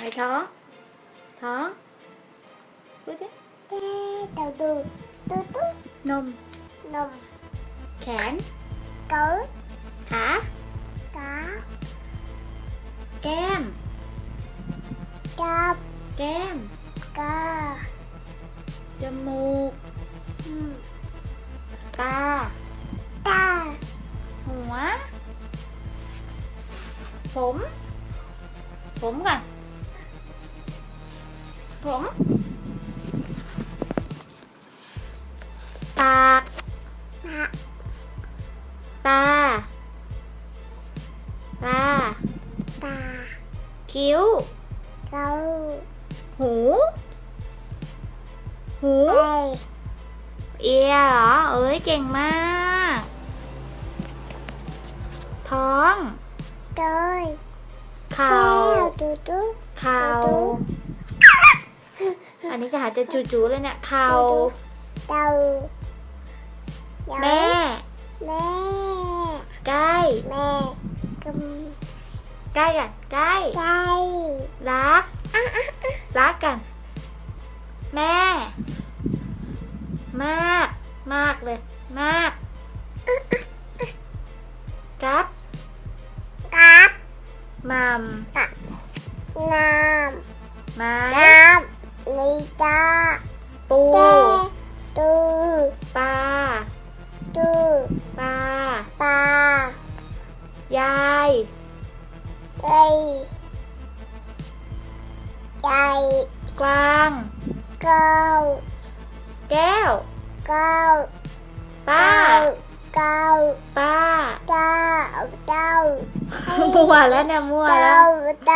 Mày thở. Thở. Tiếp. Tê Đầu đường Tư túc Nôm. Nôm. Khản Cớ Thả. Cá. Kem. Chập. Kem. Cờ. Cho mù. Ừ. Ta Ta Hóa Phủng. Phủng rồi ผมก่อนผมปาก hạ ตา ตา tà คิ้ว câu หู หู đây เอียเหรอ เอ้ย เก่งมาก ท้อง rồi เข่า theo tu tu เข่า อันนี้จะหาจะจูๆเลยเนี่ยเข่า đầu แม่ mẹ ใกล้ mẹ cầm ใกล้กันใกล้ cây รักรักกัน แม่ มาก มากเลย มากกับ cáp มัม nam ไม้ nam ni cha ปู tê tu ปลา tu ปลา pa ยาย đây dày กวาง câu แก้ว câu ป้า câu câu ป้า đau đau มั่วแล้วเนี่ยมั่วแล้ว đau đau